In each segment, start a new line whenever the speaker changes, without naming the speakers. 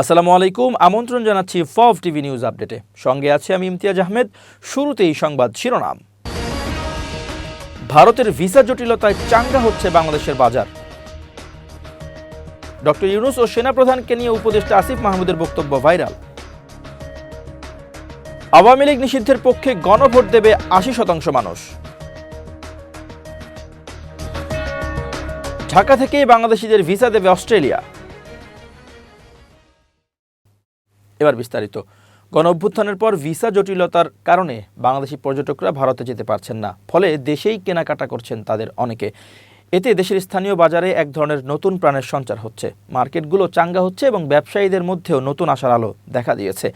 আসসালামু আলাইকুম, আমন্ত্রণ জানাচ্ছি ফভ টিভি নিউজ আপডেটে। সঙ্গে আছে আমি ইমতিয়াজ আহমেদ, শুরুতেই সংবাদ শিরোনাম। ভারতের ভিসা জটিলতায় চাঙ্গা হচ্ছে বাংলাদেশের বাজার। ডক্টর ইউনুস ও সেনাপ্রধানকে নিয়ে উপদেষ্টা আসিফ মাহমুদের বক্তব্য ভাইরাল। আওয়ামী লীগ নিষিদ্ধের পক্ষে গণভোট দেবে আশি শতাংশ মানুষ। ঢাকা থেকেই বাংলাদেশিদের ভিসা দেবে অস্ট্রেলিয়া। এবার বিস্তারিত। গণ অভ্যুত্থানের পর ভিসা জটিলতার কারণে বাংলাদেশি পর্যটকরা ভারতে যেতে পারছেন না। ফলে দেশেই কেনাকাটা করছেন তাদের অনেকে। এতে দেশের স্থানীয় বাজারে এক ধরনের নতুন প্রাণের সঞ্চার হচ্ছে। মার্কেটগুলো চাঙ্গা হচ্ছে এবং ব্যবসায়ীদের মধ্যেও নতুন আশার আলো দেখা দিয়েছে।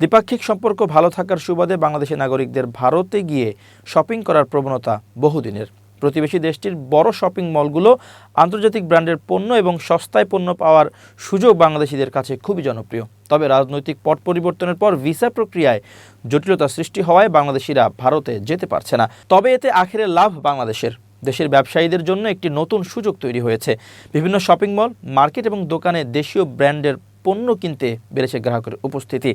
দ্বিপাক্ষিক সম্পর্ক ভালো থাকার সুবাদে বাংলাদেশি নাগরিকদের ভারতে গিয়ে শপিং করার প্রবণতা বহুদিনের। প্রতিবেশী দেশটির বড় শপিং মলগুলো আন্তর্জাতিক ব্র্যান্ডের পণ্য এবং সস্তায় পণ্য পাওয়ার সুযোগ বাংলাদেশিদের কাছে খুবই জনপ্রিয়। তবে রাজনৈতিক পট পরিবর্তনের পর ভিসা প্রক্রিয়ায় জটিলতা সৃষ্টি হওয়ায় বাংলাদেশিরা ভারতে যেতে পারছে না। তবে এতে আখেরে লাভ বাংলাদেশের। দেশের ব্যবসায়ীদের জন্য একটি নতুন সুযোগ তৈরি হয়েছে। বিভিন্ন শপিং মল, মার্কেট এবং দোকানে দেশীয় ব্র্যান্ডের পণ্য কিনতে বেড়েছে গ্রাহকের উপস্থিতি।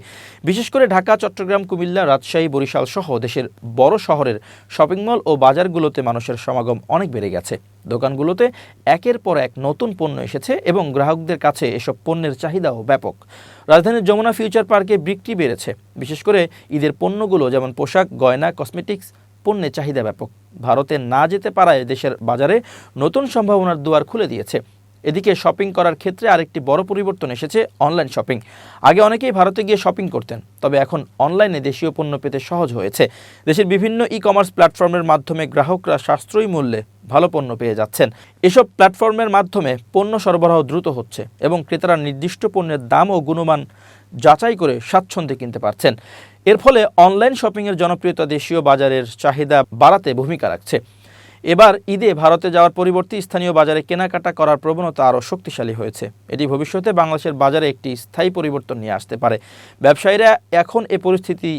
বিশেষ করে ঢাকা, চট্টগ্রাম, কুমিল্লা, রাজশাহী, বরিশাল সহ দেশের বড় শহরের শপিং মল ও বাজারগুলোতে মানুষের সমাগম অনেক বেড়ে গেছে। দোকানগুলোতে একের পর এক নতুন পণ্য এসেছে এবং গ্রাহকদের কাছে এসব পণ্যের চাহিদাও ব্যাপক। রাজধানীর যমুনা ফিউচার পার্কে বিক্রি বেড়েছে। বিশেষ করে ঈদের পণ্যগুলো যেমন পোশাক, গয়না, কসমেটিক্স, পণ্যের চাহিদা ব্যাপক। ভারতে না যেতে পারায় দেশের বাজারে নতুন সম্ভাবনার দুয়ার খুলে দিয়েছে। এদিকে শপিং করার ক্ষেত্রে আরেকটি বড় পরিবর্তন এসেছে অনলাইন শপিং আগে অনেকেই ভারতে গিয়ে শপিং করতেন, তবে এখন অনলাইনে দেশীয় পণ্য পেতে সহজ হয়েছে। দেশের বিভিন্ন ই কমার্স প্ল্যাটফর্মের মাধ্যমে গ্রাহকরা সাশ্রয়ী মূল্যে ভালো পণ্য পেয়ে যাচ্ছেন। এসব প্ল্যাটফর্মের মাধ্যমে পণ্য সরবরাহ দ্রুত হচ্ছে এবং ক্রেতারা নির্দিষ্ট পণ্যের দাম ও গুণমান যাচাই করে স্বাচ্ছন্দ্যে কিনতে পারছেন। এর ফলে অনলাইন শপিংয়ের জনপ্রিয়তা দেশীয় বাজারের চাহিদা বাড়াতে ভূমিকা রাখছে। এবার ঈদে ভারতে যাওয়ার পরিবর্তে স্থানীয় বাজারে কেনাকাটা করার প্রবণতা আরও শক্তিশালী হয়েছে। এটি ভবিষ্যতে বাংলাদেশের বাজারে একটি স্থায়ী পরিবর্তন নিয়ে আসতে পারে। ব্যবসায়ীরা এখন এ পরিস্থিতি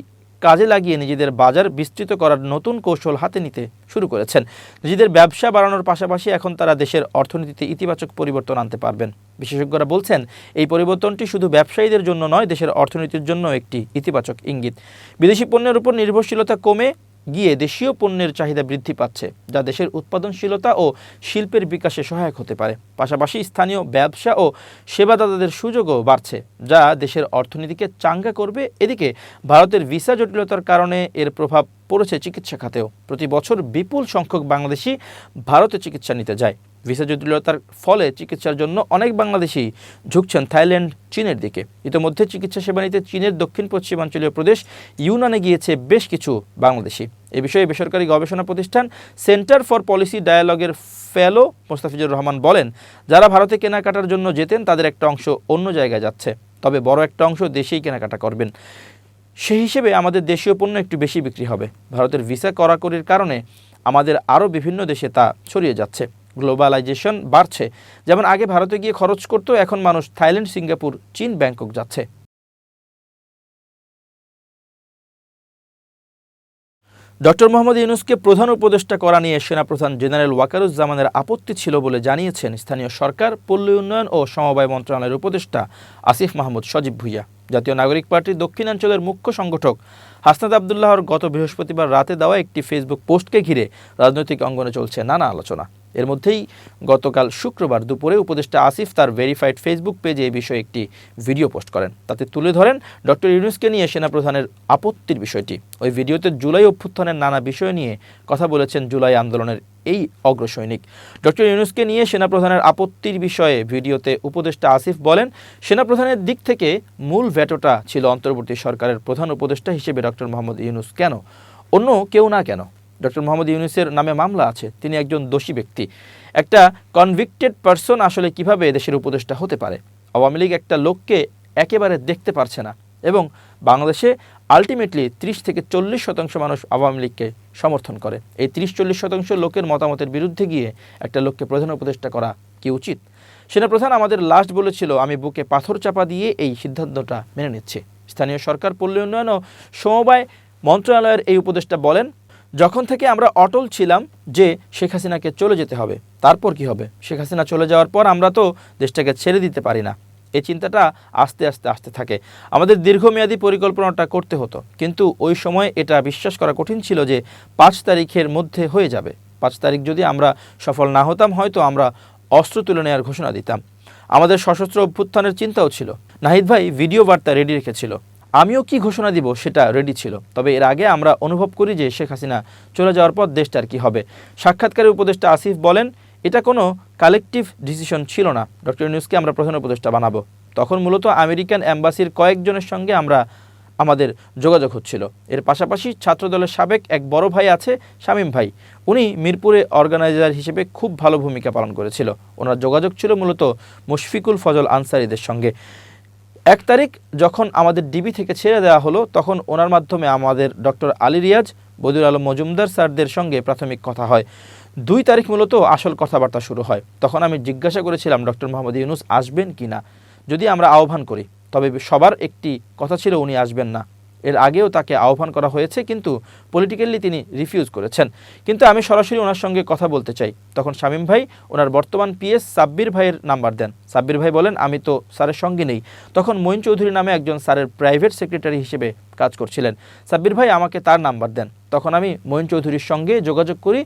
কাজে লাগিয়ে নিজেদের বাজার বিস্তৃত করার নতুন কৌশল হাতে নিতে শুরু করেছেন। নিজেদের ব্যবসা বাড়ানোর পাশাপাশি এখন তারা দেশের অর্থনীতিতে ইতিবাচক পরিবর্তন আনতে পারবেন। বিশেষজ্ঞরা বলছেন, এই পরিবর্তনটি শুধু ব্যবসায়ীদের জন্য নয়, দেশের অর্থনীতির জন্য একটি ইতিবাচক ইঙ্গিত। বিদেশি পণ্যের উপর নির্ভরশীলতা কমে গিয়ে দেশীয় পণ্যের চাহিদা বৃদ্ধি পাচ্ছে, যা দেশের উৎপাদনশীলতা ও শিল্পের বিকাশে সহায়ক হতে পারে। পাশাপাশি স্থানীয় ব্যবসা ও সেবাদাতাদের সুযোগও বাড়ছে, যা দেশের অর্থনীতিকে চাঙ্গা করবে। এদিকে ভারতের ভিসা জটিলতার কারণে এর প্রভাব পড়েছে চিকিৎসা খাতেও। প্রতি বছর বিপুল সংখ্যক বাংলাদেশি ভারতে চিকিৎসা নিতে যায়। ভিসা জটিলতার ফলে চিকিৎসার জন্য অনেক বাংলাদেশি ঝুঁকছেন থাইল্যান্ড, চীনের দিকে। ইতোমধ্যে চিকিৎসা সেবা নিতে চীনের দক্ষিণ পশ্চিমাঞ্চলীয় প্রদেশ ইউনানে গিয়েছে বেশ কিছু বাংলাদেশি। এ বিষয়ে বেসরকারি গবেষণা প্রতিষ্ঠান সেন্টার ফর পলিসি ডায়ালগের ফেলো মোস্তাফিজুর রহমান বলেন, যারা ভারতে কেনাকাটার জন্য যেতেন, তাদের একটা অংশ অন্য জায়গায় যাচ্ছে। তবে বড় একটা অংশ দেশেই কেনাকাটা করবেন। সেই হিসেবে আমাদের দেশীয় পণ্য একটু বেশি বিক্রি হবে। ভারতের ভিসা কড়াকড়ির কারণে আমাদের আরও বিভিন্ন দেশে তা ছড়িয়ে যাচ্ছে। গ্লোবালাইজেশন বাড়ছে। যেমন আগে ভারতে গিয়ে খরচ করতো, এখন মানুষ থাইল্যান্ড, সিঙ্গাপুর, চীন, ব্যাংকক যাচ্ছে। ডক্টর মোহাম্মদ ইউনুসকে প্রধান উপদেষ্টা করা নিয়ে সেনাপ্রধান জেনারেল ওয়াকারুজ্জামানের আপত্তি ছিল বলে জানিয়েছেন স্থানীয় সরকার, পল্লী উন্নয়ন ও সমবায় মন্ত্রণালয়ের উপদেষ্টা আসিফ মাহমুদ সজীব ভুইয়া। জাতীয় নাগরিক পার্টির দক্ষিণাঞ্চলের মুখ্য সংগঠক হাসনাত আবদুল্লাহর গত বৃহস্পতিবার রাতে দেওয়া একটি ফেসবুক পোস্টকে ঘিরে রাজনৈতিক অঙ্গনে চলছে নানা আলোচনা। এর মধ্যেই গতকাল শুক্রবার দুপুরে উপদেষ্টা আসিফ তার ভেরিফাইড ফেসবুক পেজে এই বিষয়ে একটি ভিডিও পোস্ট করেন। তাতে তুলে ধরেন ডক্টর ইউনুসকে নিয়ে সেনাপ্রধানের আপত্তির বিষয়টি। ওই ভিডিওতে জুলাই অভ্যুত্থানের নানা বিষয় নিয়ে কথা বলেছেন জুলাই আন্দোলনের এই অগ্রসৈনিক। ডক্টর ইউনুসকে নিয়ে সেনাপ্রধানের আপত্তির বিষয়ে ভিডিওতে উপদেষ্টা আসিফ বলেন সেনাপ্রধানের দিক থেকে মূল ভ্যাটোটা ছিল অন্তর্বর্তী সরকারের প্রধান উপদেষ্টা হিসেবে ডক্টর মোহাম্মদ ইউনুস কেন? অন্য কেউ না কেন? ডক্টর মোহাম্মদ ইউনুসের নামে মামলা আছে, তিনি একজন দোষী ব্যক্তি। একটা কনভিক্টেড পারসন আসলে কীভাবে দেশের উপদেষ্টা হতে পারে? আওয়ামী লীগ একটা লোককে একেবারে দেখতে পারছে না এবং বাংলাদেশে আলটিমেটলি ত্রিশ থেকে চল্লিশ শতাংশ মানুষ আওয়ামী লীগকে সমর্থন করে। এই ত্রিশ চল্লিশ শতাংশ লোকের মতামতের বিরুদ্ধে গিয়ে একটা লোককে প্রধান উপদেষ্টা করা কি উচিত? সেনাপ্রধান আমাদের লাস্ট বলেছিল, আমি বুকে পাথর চাপা দিয়ে এই সিদ্ধান্তটা মেনে নিচ্ছি। স্থানীয় সরকার পল্লী উন্নয়ন ও সমবায় মন্ত্রণালয়ের এই উপদেষ্টা বলেন যখন থেকে আমরা অটল ছিলাম যে শেখ হাসিনাকে চলে যেতে হবে, তারপর কি হবে? শেখ হাসিনা চলে যাওয়ার পর আমরা তো দেশটাকে ছেড়ে দিতে পারি না। এই চিন্তাটা আস্তে আস্তে, আসতে থাকে। আমাদের দীর্ঘমেয়াদী পরিকল্পনাটা করতে হতো, কিন্তু ওই সময় এটা বিশ্বাস করা কঠিন ছিল যে পাঁচ তারিখের মধ্যে হয়ে যাবে। পাঁচ তারিখ যদি আমরা সফল না হতাম, হয়তো আমরা অস্ত্র তুলে নেওয়ার ঘোষণা দিতাম। আমাদের সশস্ত্র অভ্যুত্থানের চিন্তাও ছিল। নাহিদ ভাই ভিডিও বার্তা রেডি রেখেছিল। আমিও কি ঘোষণা দিব সেটা রেডি ছিল। তবে এর আগে আমরা অনুভব করি যে শেখ হাসিনা চলে যাওয়ার পর দেশটার কি হবে। সাক্ষাৎকারে উপদেষ্টা আসিফ বলেন, এটা কোনো কালেকটিভ ডিসিশন ছিল না। ডক্টর নিউজকে আমরা প্রধান উপদেষ্টা বানাবো। তখন মূলত আমেরিকান অ্যাম্বাসির কয়েকজনের সঙ্গে আমরা, আমাদের যোগাযোগ হচ্ছিল। এর পাশাপাশি ছাত্রদলের সাবেক এক বড় ভাই আছে, শামীম ভাই। উনি মিরপুরে অর্গানাইজার হিসেবে খুব ভালো ভূমিকা পালন করেছিল। ওনার যোগাযোগ ছিল মূলত মুশফিকুল ফজল আনসারিদের সঙ্গে। এক তারিখ যখন আমাদের ডিবি থেকে ছেড়ে দেওয়া হলো, তখন ওনার মাধ্যমে আমাদের ডক্টর আলী রিয়াজ, বদিউল আলম মজুমদার স্যারদের সঙ্গে প্রাথমিক কথা হয়। দুই তারিখ মূলত আসল কথাবার্তা শুরু হয়। তখন আমি জিজ্ঞাসা করেছিলাম, ডক্টর মোহাম্মদ ইউনুস আসবেন কি না? যদি আমরা আহ্বান করি, তবে সবার একটি কথা ছিল, উনি আসবেন না। এর আগেও তাকে আহ্বান করা হয়েছে, কিন্তু পলিটিক্যালি তিনি রিফিউজ করেছেন। কিন্তু আমি সরাসরি ওনার সঙ্গে কথা বলতে চাই। তখন শামীম ভাই ওনার বর্তমান পিএস সাব্বির ভাইয়ের নাম্বার দেন। সাব্বির ভাই বলেন, আমি তো স্যারের সঙ্গে নেই। তখন মঈন চৌধুরী নামে একজন স্যারের প্রাইভেট সেক্রেটারি হিসেবে কাজ করছিলেন। সাব্বির ভাই আমাকে তার নাম্বার দেন। তখন আমি মঈন চৌধুরীর সঙ্গে যোগাযোগ করি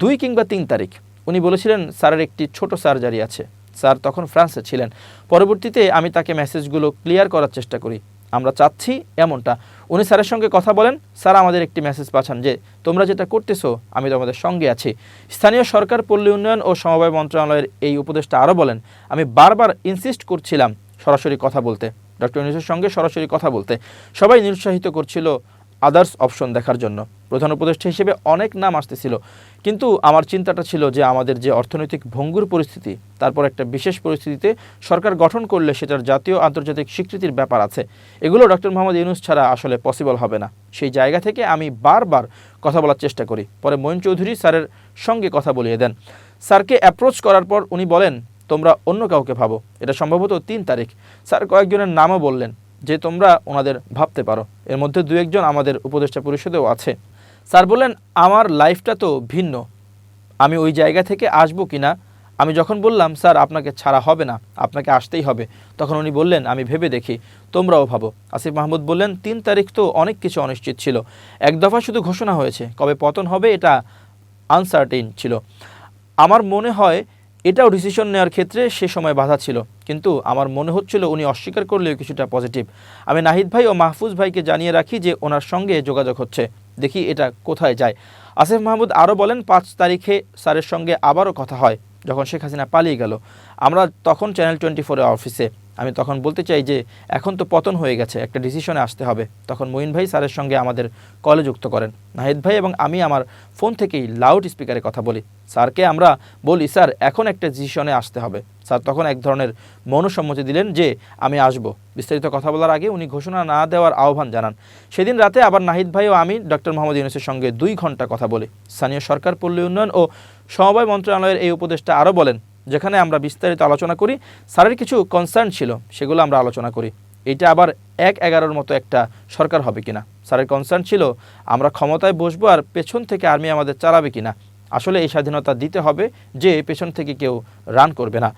দুই কিংবা তিন তারিখ। উনি বলেছিলেন, স্যারের একটি ছোট সার্জারি আছে। স্যার তখন ফ্রান্সে ছিলেন। পরবর্তীতে আমি তাকে মেসেজগুলো ক্লিয়ার করার চেষ্টা করি। আমরা চাচ্ছি এমনটা। উনি স্যারের সঙ্গে কথা বলেন, স্যার আমাদের একটি মেসেজ পাঠান যে, তোমরা যেটা করতেছো, আমি তোমাদের সঙ্গে আছি। স্থানীয় সরকার, পল্লী উন্নয়ন ও সমবায় মন্ত্রণালয়ের এই উপদেশটা আরও বলেন, আমি বারবার ইনসিস্ট করছিলাম সরাসরি কথা বলতে। ডক্টর ইউনুসের সঙ্গে সরাসরি কথা বলতে। সবাই নিরুৎসাহিত করছিল আদার্স অপশন দেখার জন্য। প্রধান উপদেষ্টা হিসেবে অনেক নাম আসতেছিল। কিন্তু আমার চিন্তাটা ছিল যে আমাদের যে অর্থনৈতিক ভঙ্গুর পরিস্থিতি, তারপর একটা বিশেষ পরিস্থিতিতে সরকার গঠন করলে সেটার জাতীয় আন্তর্জাতিক স্বীকৃতির ব্যাপার আছে। এগুলো ডক্টর মোহাম্মদ ইউনুস ছাড়া আসলে পসিবল হবে না। সেই জায়গা থেকে আমি বারবার কথা বলার চেষ্টা করি। পরে মঈন চৌধুরী স্যারের সঙ্গে কথা বলিয়ে দেন। স্যারকে অ্যাপ্রোচ করার পর উনি বলেন, তোমরা অন্য কাউকে ভাবো। এটা সম্ভবত তিন তারিখ। স্যার কয়েকজনের নামও বললেন। যে তোমরা ওনাদের ভাবতে পারো। এর মধ্যে দু একজন আমাদের উপদেষ্টা পরিষদেও আছে। স্যার বললেন, আমার লাইফটা তো ভিন্ন। আমি ওই জায়গা থেকে আসব কি না আমি যখন বললাম, স্যার, আপনাকে ছাড়া হবে না, আপনাকে আসতেই হবে। তখন উনি বললেন, আমি ভেবে দেখি, তোমরাও ভাবো। আসিফ মাহমুদ বললেন, তিন তারিখ তো অনেক কিছু অনিশ্চিত ছিল। এক দফা শুধু ঘোষণা হয়েছে, কবে পতন হবে এটা আনসার্টেইন ছিল। আমার মনে হয় এটাও ডিসিশন নেওয়ার ক্ষেত্রে সে সময় বাধা ছিল। কিন্তু আমার মনে হচ্ছিল উনি অস্বীকার করলেও কিছুটা পজিটিভ আমি নাহিদ ভাই ও মাহফুজ ভাইকে জানিয়ে রাখি যে ওনার সঙ্গে যোগাযোগ হচ্ছে। দেখি এটা কোথায় যায়। আসিফ মাহমুদ আরও বলেন, পাঁচ তারিখে স্যারের সঙ্গে আবারও কথা হয়, যখন শেখ হাসিনা পালিয়ে গেল। আমরা তখন চ্যানেল টোয়েন্টি ফোরের অফিসে আমি তখন বলতে চাই যে, এখন তো পতন হয়ে গেছে, একটা ডিসিশনে আসতে হবে। তখন মঈন ভাই স্যারের সঙ্গে আমাদের কলে যুক্ত করেন। নাহিদ ভাই এবং আমি আমার ফোন থেকেই লাউড স্পিকারে কথা বলি। স্যারকে আমরা বলি, স্যার, এখন একটা ডিসিশনে আসতে হবে। স্যার তখন এক ধরনের মনুসম্মতি দিলেন যে, আমি আসব। বিস্তারিত কথা বলার আগে উনি ঘোষণা না দেওয়ার আহ্বান জানান। সেদিন রাতে আবার নাহিদ ভাই ও আমি ডক্টর মোহাম্মদ ইউনুসের সঙ্গে দুই ঘণ্টা কথা বলি। স্থানীয় সরকার, পল্লী উন্নয়ন ও সমবায় মন্ত্রণালয়ের এই উপদেষ্টা আরও বলেন যেখানে আমরা বিস্তারিত আলোচনা করি, স্যারের কিছু কনসার্ন ছিল, সেগুলো আমরা আলোচনা করি। এটা আবার এক এগারোর মতো একটা সরকার হবে কিনা? স্যারের কনসার্ন ছিল, আমরা ক্ষমতায় বসবো আর পেছন থেকে আর্মি আমাদের চালাবে কিনা? আসলে এই স্বাধীনতা দিতে হবে যে পেছন থেকে কেউ রান করবে না।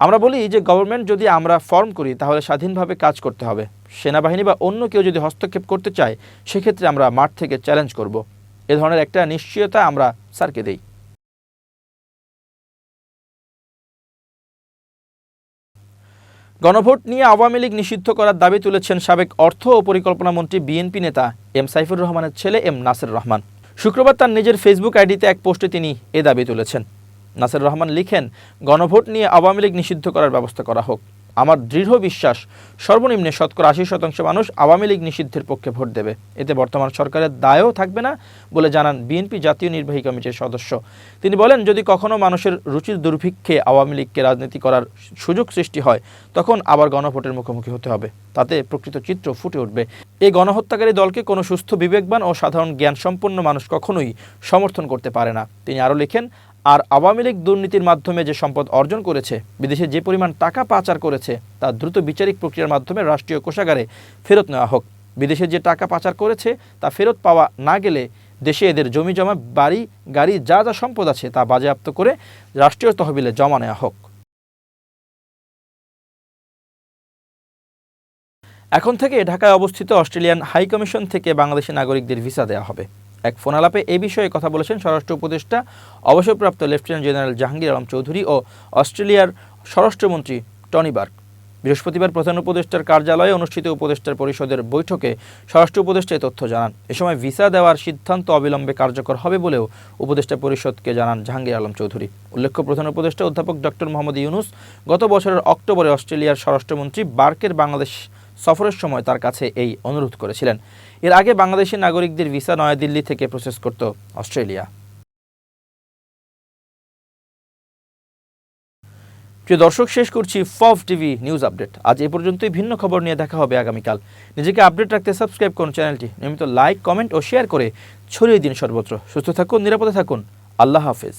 আমরা বলি যে গভর্নমেন্ট যদি আমরা ফর্ম করি, তাহলে স্বাধীনভাবে কাজ করতে হবে। সেনাবাহিনী বা অন্য কেউ যদি হস্তক্ষেপ করতে চায়, সেক্ষেত্রে আমরা মাঠ থেকে চ্যালেঞ্জ করব। এ ধরনের একটা নিশ্চয়তা আমরা স্যারকে দেই। গণভোট নিয়ে আওয়ামী লীগ নিষিদ্ধ করার দাবি তুলেছেন সাবেক অর্থ ও পরিকল্পনা মন্ত্রী বিএনপি নেতা এম সাইফুর রহমানের ছেলে এম নাসের রহমান। শুক্রবার তার নিজের ফেসবুক আইডিতে এক পোস্টে তিনি এ দাবি তুলেছেন। নাসের রহমান লিখেন, গণভোট নিয়ে আওয়ামী লীগ নিষিদ্ধ করার ব্যবস্থা করা হোক। আমার দৃঢ় বিশ্বাস, সর্বনিম্নে শতকরা আশি শতাংশ মানুষ আওয়ামী লীগ নিষিদ্ধের পক্ষে ভোট দেবে। এতে বর্তমান সরকারের দায়ও থাকবে না বলে জানান বিএনপি জাতীয় নির্বাহী কমিটির সদস্য। তিনি বলেন, যদি কখনো মানুষের রুচির দুর্ভিক্ষে আওয়ামী লীগকে রাজনীতি করার সুযোগ সৃষ্টি হয়, তখন আবার গণভোটের মুখোমুখি হতে হবে। তাতে প্রকৃত চিত্র ফুটে উঠবে। এই গণহত্যাকারী দলকে কোনো সুস্থ, বিবেকবান ও সাধারণ জ্ঞান সম্পন্ন মানুষ কখনোই সমর্থন করতে পারে না। তিনি আরও লেখেন আর আওয়ামী লীগ দুর্নীতির মাধ্যমে যে সম্পদ অর্জন করেছে, বিদেশে যে পরিমাণ টাকা পাচার করেছে, তা দ্রুত বিচারিক প্রক্রিয়ার মাধ্যমে রাষ্ট্রীয় কোষাগারে ফেরত নেওয়া হোক। বিদেশে যে টাকা পাচার করেছে, তা ফেরত পাওয়া না গেলে দেশে এদের জমি জমা বাড়ি, গাড়ি, যা যা সম্পদ আছে, তা বাজেয়াপ্ত করে রাষ্ট্রীয় তহবিলে জমা নেওয়া হোক। এখন থেকে ঢাকায় অবস্থিত অস্ট্রেলিয়ান হাই কমিশন থেকে বাংলাদেশি নাগরিকদের ভিসা দেওয়া হবে। এক ফোনালাপে এ বিষয়ে কথা বলেছেন স্বরাষ্ট্র উপদেষ্টা, অবসরপ্রাপ্ত লেফটেন্যান্ট জেনারেল জাহাঙ্গীর আলম চৌধুরী ও অস্ট্রেলিয়ার স্বরাষ্ট্রমন্ত্রী টনি বার্গ বৃহস্পতিবার প্রধান উপদেষ্টার কার্যালয়ে অনুষ্ঠিত উপদেষ্টার পরিষদের বৈঠকে স্বরাষ্ট্র উপদেষ্টা তথ্য জানান। এ সময় ভিসা দেওয়ার সিদ্ধান্ত অবিলম্বে কার্যকর হবে বলেও উপদেষ্টা পরিষদকে জানান জাহাঙ্গীর আলম চৌধুরী। উল্লেখ্য, প্রধান উপদেষ্টা অধ্যাপক ডক্টর মোহাম্মদ ইউনুস গত বছরের অক্টোবরে অস্ট্রেলিয়ার স্বরাষ্ট্রমন্ত্রী বার্কের বাংলাদেশ সফরের সময় তার কাছে এই অনুরোধ করেছিলেন। এর আগে বাংলাদেশি নাগরিকদের ভিসা নয়াদিল্লি থেকে প্রসেস করত অস্ট্রেলিয়া। প্রিয় দর্শক, শেষ করছি ফফ টিভি নিউজ আপডেট। আজ এ পর্যন্তই ভিন্ন খবর নিয়ে দেখা হবে আগামীকাল। নিজেকে আপডেট রাখতে সাবস্ক্রাইব করুন চ্যানেলটি। নিয়মিত লাইক, কমেন্ট ও শেয়ার করে ছড়িয়ে দিন সর্বত্র। সুস্থ থাকুন, নিরাপদে থাকুন। আল্লাহ হাফেজ।